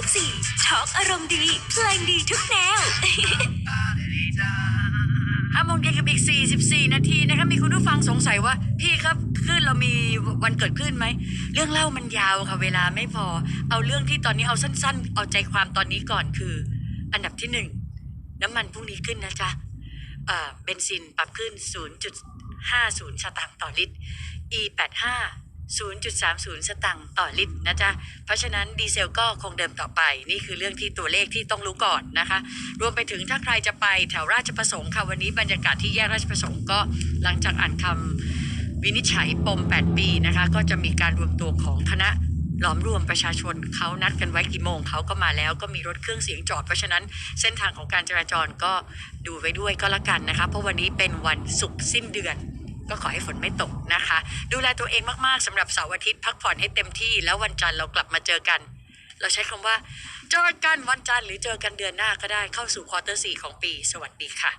94ช็อกอารมณ์ดี เพลงดีทุกแนว ห้าโมงเย็นกับอีก 44 นาทีนะคะมีคุณผู้ฟังสงสัยว่า พี่ครับคลื่นเรามีวันเกิดคลื่นไหม เรื่องเล่ามันยาวค่ะ เวลาไม่พอ เอาเรื่องที่ตอนนี้เอาสั้นๆ เอาใจความตอนนี้ก่อนคือ อันดับที่หนึ่งน้ำมันพรุ่งนี้ขึ้นนะจ๊ะเอ่อเบนซินปรับขึ้น 0.50 สตางค์ต่อลิตร E85 0.30 สตางค์ต่อลิตรนะจ๊ะ เพราะฉะนั้นดีเซลก็คงเดิมต่อไป นี่คือเรื่องที่ตัวเลขที่ต้องรู้ก่อนนะคะ รวมไปถึงถ้าใครจะไปแถวราชประสงค์ค่ะวันนี้บรรยากาศที่แยกราชประสงค์ก็หลังจากอ่านคำวินิจฉัยปม 8 ปีนะคะ ก็จะมีการรวมตัวของคณะหลอมรวมประชาชนเขานัดกันไว้กี่โมงเขาก็มาแล้วก็มีรถเครื่องเสียงจอด เพราะฉะนั้นเส้นทางของการจราจรก็ดูไว้ด้วยก็แล้วกันนะคะ เพราะวันนี้เป็นวันศุกร์สิ้นเดือน ก็ขอให้ฝนไม่ตกนะคะ ดูแลตัวเองมากๆสำหรับเสาร์อาทิตย์พักผ่อนให้เต็มที่ แล้ววันจันทร์เรากลับมาเจอกัน เราใช้คำว่าเจอกันวันจันทร์หรือเจอกันเดือนหน้าก็ได้เข้าสู่ควอเตอร์สี่ของปี สวัสดีค่ะ